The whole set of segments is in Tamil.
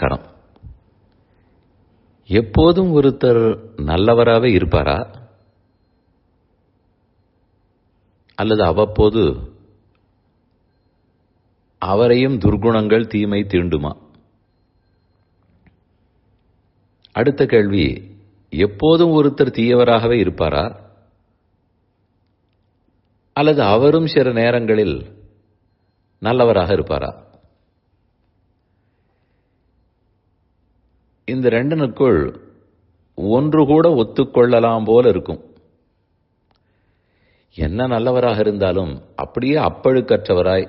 நமஸ்காரம் எப்போதும் ஒருத்தர் நல்லவராகவே இருப்பாரா? அல்லது அவ்வப்போது அவரையும் துர்குணங்கள் தீமை தீண்டுமா? அடுத்த கேள்வி எப்போதும் ஒருத்தர் தீயவராகவே இருப்பாரா? அல்லது அவரும் சில நேரங்களில் நல்லவராக இருப்பாரா? இந்த ரெண்டனுக்குள் ஒன்று கூட ஒத்துக்கொள்ளலாம் போல இருக்கும். என்ன நல்லவராக இருந்தாலும் அப்படியே அப்பழுக்கற்றவராய்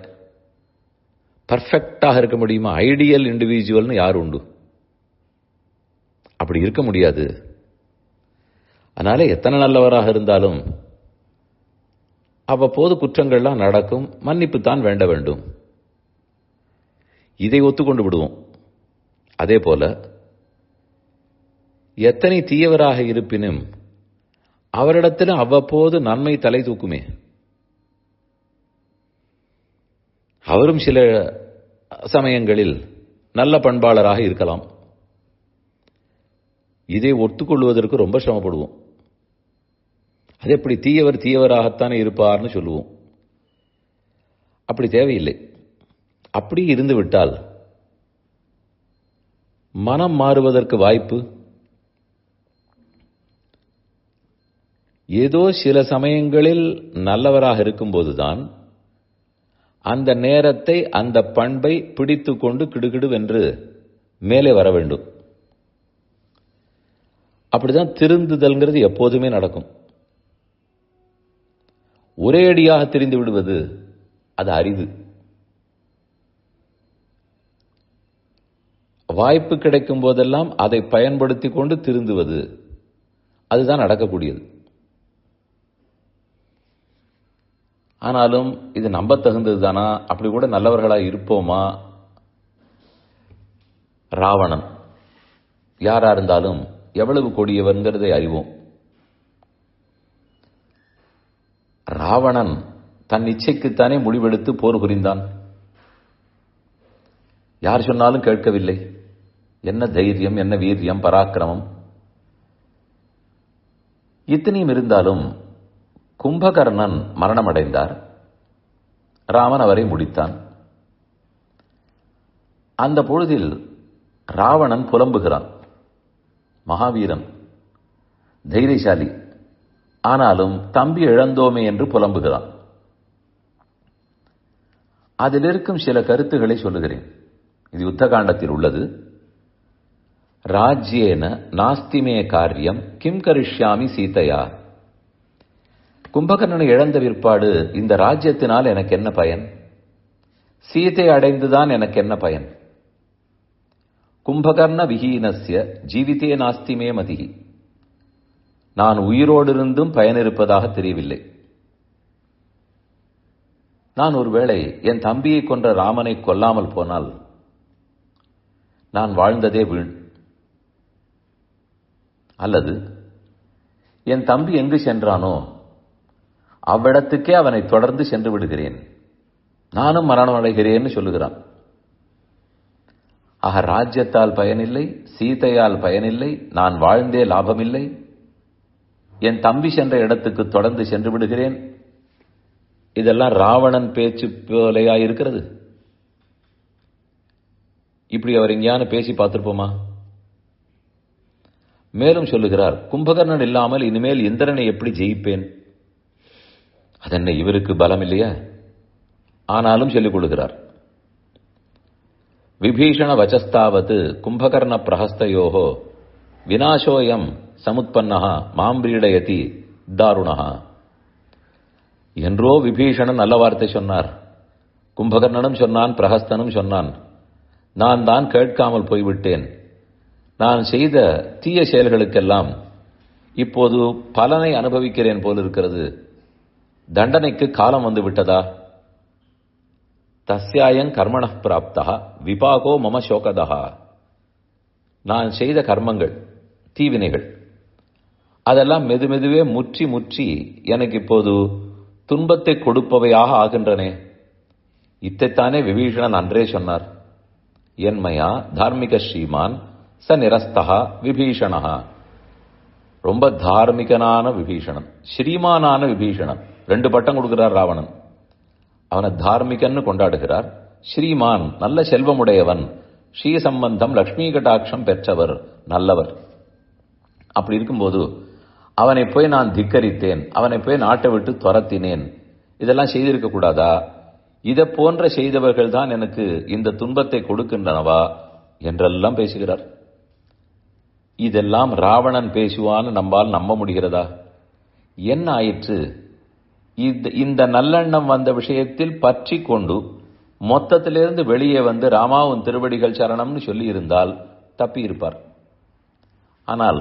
பர்ஃபெக்டாக இருக்க முடியுமா? ஐடியல் இண்டிவிஜுவல்னு யார் உண்டு? அப்படி இருக்க முடியாது. அதனால எத்தனை நல்லவராக இருந்தாலும் அவ்வப்போது குற்றங்கள்லாம் நடக்கும் மன்னிப்பு தான் வேண்ட வேண்டும். இதை ஒத்துக்கொண்டு விடுவோம். அதே போல எத்தனை தீயவராக இருப்பினும் அவரிடத்தில் அவ்வப்போது நன்மை தலை தூக்குமே. அவரும் சில சமயங்களில் நல்ல பண்பாளராக இருக்கலாம். இதை ஒத்துக்கொள்வதற்கு ரொம்ப சிரமப்படுவோம். அது எப்படி தீயவர் தீயவராகத்தானே இருப்பார்னு சொல்லுவோம். அப்படி தேவையில்லை. அப்படி இருந்து விட்டால் மனம் மாறுவதற்கு வாய்ப்பு ஏதோ சில சமயங்களில் நல்லவராக இருக்கும்போதுதான் அந்த நேரத்தை அந்த பண்பை பிடித்து கொண்டு கிடுகிடுவென்று மேலே வர வேண்டும். அப்படிதான் திருந்துதல்ங்கிறது எப்போதுமே நடக்கும். ஒரே அடியாக தெரிந்து விடுவது அது அரிது. வாய்ப்பு கிடைக்கும் போதெல்லாம் அதை பயன்படுத்தி கொண்டு திருந்துவது அதுதான் நடக்கக்கூடியது. ஆனாலும் இது நம்ப தகுந்தது தானா அப்படி கூட நல்லவர்களாக இருப்போமா? ராவணன். யாரா இருந்தாலும் எவ்வளவு கொடியவன்கிறதை அறிவோம். ராவணன் தன் இச்சைக்குத்தானே முடிவெடுத்து போர் புரிந்தான். யார் சொன்னாலும் கேட்கவில்லை. என்ன தைரியம் என்ன வீரியம் பராக்கிரமம். இத்தனையும் இருந்தாலும் கும்பகர்ணன் மரணமடைந்தார். ராமன் அவரை முடித்தான். அந்த பொழுதில் ராவணன் புலம்புகிறான். மகாவீரன் தைரியசாலி ஆனாலும் தம்பி இழந்தோமே என்று புலம்புகிறான். அதில் இருக்கும் சில கருத்துக்களை சொல்லுகிறேன். இது யுத்தகாண்டத்தில் உள்ளது. ராஜ்யேன நாஸ்திமே காரியம் கிம் கரிஷ்யாமி சீதையா கும்பகர்ணனை இழந்த விற்பாடு இந்த ராஜ்யத்தினால் எனக்கு என்ன பயன்? சீதை அடைந்துதான் எனக்கு என்ன பயன்? கும்பகர்ண விஹீனஸ்ய ஜீவிதே நாஸ்திமே மதிகி நான் உயிரோடு இருந்தும் பயனிருப்பதாக தெரியவில்லை. நான் ஒருவேளை என் தம்பியை கொன்ற ராமனை கொல்லாமல் போனால் நான் வாழ்ந்ததே வீண். அல்லது என் தம்பி எங்கு சென்றானோ அவ்விடத்துக்கே அவனை தொடர்ந்து சென்று விடுகிறேன். நானும் மரணம் அடைகிறேன்னு சொல்லுகிறான். ஆக ராஜ்யத்தால் பயனில்லை சீதையால் பயனில்லை நான் வாழ்ந்தே லாபமில்லை. என் தம்பி சென்ற இடத்துக்கு தொடர்ந்து சென்று விடுகிறேன். இதெல்லாம் ராவணன் பேச்சு போலையா இருக்கிறது இப்படி அவர் எங்கேயான பேசி பார்த்துருப்போமா? மேலும் சொல்லுகிறார் கும்பகர்ணன் இல்லாமல் இனிமேல் இந்திரனை எப்படி ஜெயிப்பேன்? அதென்ன இவருக்கு பலம் இல்லையா ஆனாலும் சொல்லிக் கொள்கிறார் விபீஷண வச்சஸ்தாவது கும்பகர்ண பிரஹஸ்தயோகோ வினாசோயம் சமுத்பன்னஹா மாம்பிரீடயதி தாருணஹா. என்றோ விபீஷணன் நல்ல வார்த்தை சொன்னார். கும்பகர்ணனும் சொன்னான் பிரஹஸ்தனும் சொன்னான் நான் தான் கேட்காமல் போய்விட்டேன். நான் செய்த தீய செயல்களுக்கெல்லாம் இப்போது பலனை அனுபவிக்கிறேன் போல் இருக்கிறது தண்டனைக்கு காலம் வந்து விட்டதா? தஸ்யாயங் கர்மண பிராப்தா விபாகோ மம சோகதா. நான் செய்த கர்மங்கள் தீவினைகள் அதெல்லாம் மெதுமெதுவே முற்றி முற்றி எனக்கு இப்போது துன்பத்தை கொடுப்பவையாக ஆகின்றனே. இத்தைத்தானே விபீஷணன் அன்றே சொன்னார். என்மையா தார்மிக ஸ்ரீமான் ச நிரஸ்தா விபீஷணா. ரொம்ப தார்மிகனான விபீஷணன் ஸ்ரீமானான விபீஷணன். ரெண்டு பட்டம் கொடுக்கிறார் ராவணன். அவனை தார்மிகன்னு கொண்டாடுகிறார். ஸ்ரீமான் நல்ல செல்வமுடையவன். ஸ்ரீ சம்பந்தம் லக்ஷ்மி கட்டாட்சம் பெற்றவர் நல்லவர். அப்படி இருக்கும்போது அவனை போய் நான் திக்கரித்தேன். அவனை போய் நாட்டை விட்டு துரத்தினேன். இதெல்லாம் செய்திருக்க கூடாதா? இதை போன்ற செய்தவர்கள் தான் எனக்கு இந்த துன்பத்தை கொடுக்கின்றனவா? என்றெல்லாம் பேசுகிறார். இதெல்லாம் ராவணன் பேசுவான்னு நம்மால் நம்ப முடிகிறதா? என்ன ஆயிற்று? இந்த நல்லெண்ணம் வந்த விஷயத்தில் பற்றி கொண்டு மொத்தத்திலிருந்து வெளியே வந்து ராமாவும் திருவடிகள் சரணம்னு சொல்லி இருந்தால் தப்பியிருப்பார். ஆனால்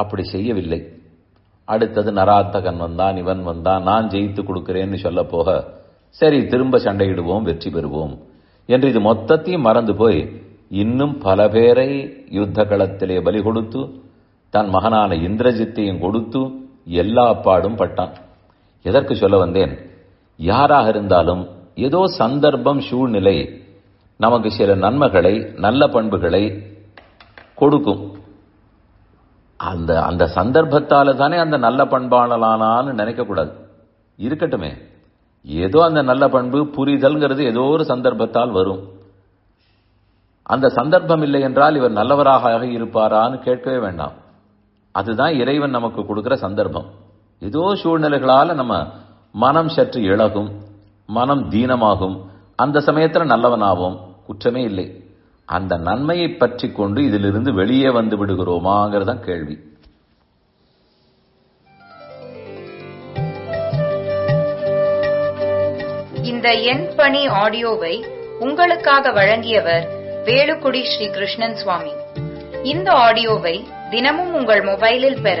அப்படி செய்யவில்லை. அடுத்தது நராத்தகன் வந்தான் இவன் வந்தான் நான் ஜெயித்து கொடுக்கிறேன்னு சொல்ல போக சரி திரும்ப சண்டையிடுவோம் வெற்றி பெறுவோம் என்று இது மொத்தத்தையும் மறந்து போய் இன்னும் பல பேரை யுத்த களத்திலே பலி கொடுத்து தன் மகனான இந்திரஜித்தையும் கொடுத்து எல்லா பாடும் பட்டான். எதற்கு சொல்ல வந்தேன்? யாராக இருந்தாலும் ஏதோ சந்தர்ப்பம் சூழ்நிலை நமக்கு சில நன்மைகளை நல்ல பண்புகளை கொடுக்கும். அந்த அந்த சந்தர்ப்பத்தால் தானே அந்த நல்ல பண்பாளலானான்னு நினைக்கக்கூடாது. இருக்கட்டுமே. ஏதோ அந்த நல்ல பண்பு புரிதல்ங்கிறது ஏதோ ஒரு சந்தர்ப்பத்தால் வரும். அந்த சந்தர்ப்பம் இல்லை என்றால் இவர் நல்லவராக இருப்பாரான்னு கேட்கவே வேண்டாம். அதுதான் இறைவன் நமக்கு கொடுக்குற சந்தர்ப்பம். ஏதோ சூழ்நிலைகளால நம்ம மனம் சற்று இழகும் மனம் தீனமாகும். அந்த சமயத்துல நல்லவனாகும் குற்றமே இல்லை. அந்த நன்மையை பற்றி கொண்டு இதிலிருந்து வெளியே வந்து விடுகிறோமாங்கிறதான் கேள்வி. இந்த என் பணி ஆடியோவை உங்களுக்காக வழங்கியவர் வேலுக்குடி ஸ்ரீ கிருஷ்ணன் சுவாமி. இந்த ஆடியோவை தினமும் உங்கள் மொபைலில் பெற